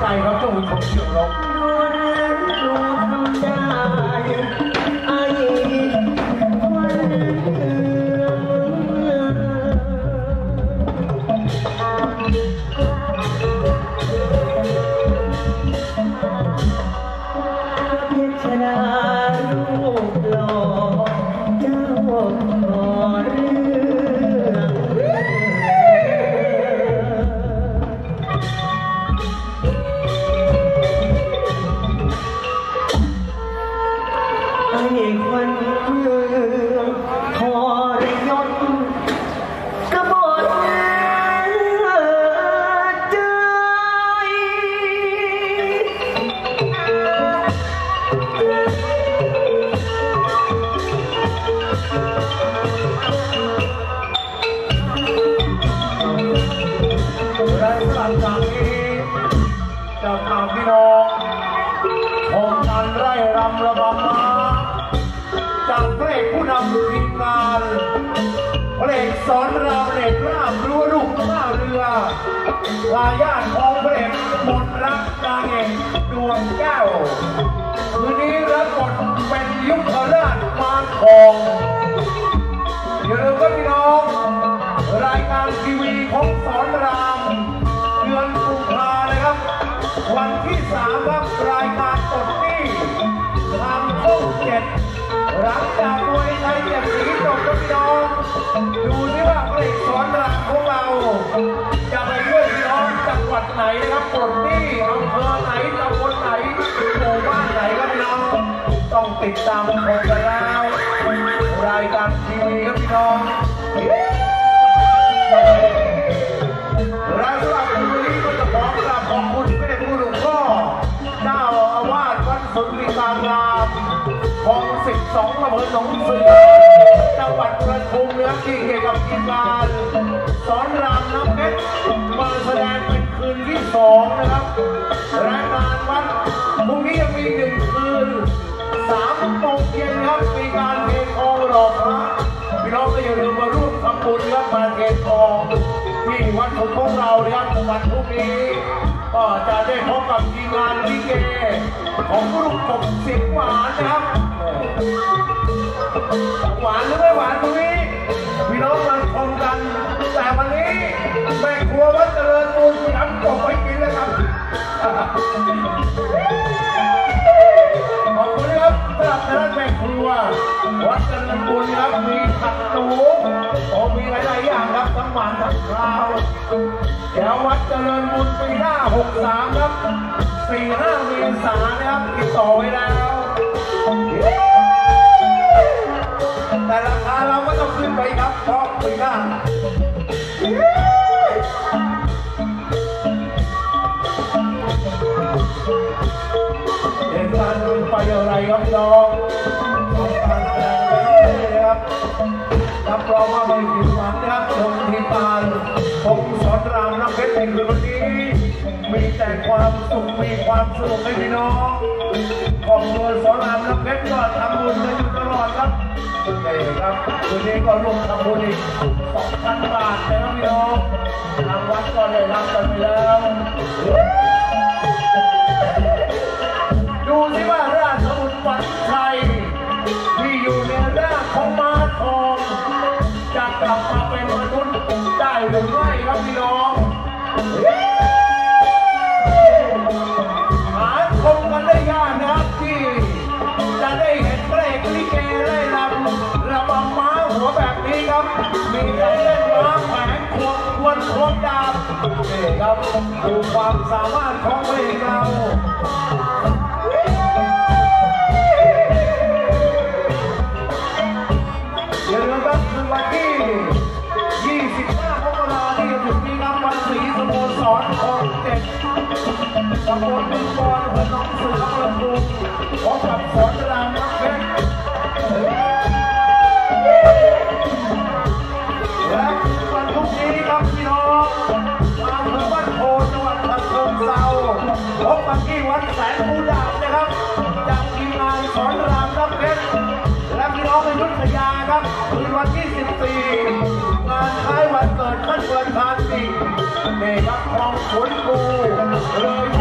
ใจครับเจ้าหุ่นของเสี่ยวลงดูแลดูทำได้ไอ้วันเอือพิจารณารูปหล่อำระบำมาจากพระเอกผู้นำทีมงานพระเอกสอนรามพระเอกราบรั้วลูกข้าเรือลายาทของพระเอกมนรักนางเอกดวงแก้วคืนนี้รับบทเป็นยุ ดูสิว่าเพลงสอนรามของเรา จะไปด้วยพี่น้องจังหวัดไหนนะครับปลดหนี่อำเภอไหนตำบลไหนหมู่บ้านไหนครับพี่น้องต้องติดตามชมกันแล้วรายการทีวีครับพี่น้องและสำหรับวันนี้ก็จะขอกราบขอบคุณพระเดชพระคุณหลวงพ่อเจ้าอาวาสวัดสุนทรีการามของสิบสองอำเภอหนองเสือ จังหวัดประทุมนะที่เกี่ยวกับทีมงาสอนรามน้ำเพชรมาแสดงเป็นคืนที่สองนะครับรายงานวัดพรุ่งนี้ยังมีหนึ่งคืนสามโมงเย็นครับมีการเททองหลอกพระพี่น้องก็อย่าลืมมาร่วมทำบุญครับมาเททองที่วัดของพวกเรานะครับวันพรุ่งนี้ ก็จะได้พบกับทีมงานลิเกของกลุ่มกบเสียงหวาน หวานหรือไม่หวานตรงนี้พี่น้องมาชมกัน แต่วันนี้แม่ครัววัดเจริญบุญทำกบไว้กินเลยครับขอบคุณครับสำหรับแม่ครัววัดเจริญบุญครับมีผักตูโอ้มีหลายๆอย่างครับทั้งหวานทั้งคราวเดี๋ยววัดเจริญบุญปีหน้า63ครับ4-5เมษายนนะครับติดต่อไว้แล้ว เห็นการเป็นไปอะไรครับพี่น้องของการแสดงไปเรื่อยๆนะครับรับรองว่าไม่ผิดหวังนะครับชมทีมงานของสอนรามน้ำเพชรในคืนวันนี้ มีแต่ความสุขมีความสนุกให้พี่น้องของตัวสอนรามน้ำเพชรก็ทำบุญกันอยู่ตลอดครับนี่ครับคืนนี้ก็ร่วมทำบุญอีก2,000บาทนะครับพี่น้องทางวัดก็ได้รับกันไปแล้ว ดูสิว่าราชบุตรฝันชัยที่อยู่ในร่างของม้าทองจะกลับมาเป็นมนุษย์ได้หรือไม่ครับพี่น้องหาชมกันได้ยากนะครับที่ จะได้เห็นพระเอกลิเกไล่ลำระบำม้าหัวแบบนี้ครับ มีการเล่นม้าแผงควง ควรควงดาบนี่ครับดูความสามารถของพระเอกเราอย่าลืมครับคือวันที่25มกราคมถึงนี้ครับวันศรีสโมสรคลองเจ็ดตำบลบึงบอนอำเภอหนองเสืออำเภอภูมิพบกับสอน ทธยาครับคืนวันที่ 14 งานท้ายวันเกิดขั้นเกิดพานสินี่ครับคลองขุนกูเลย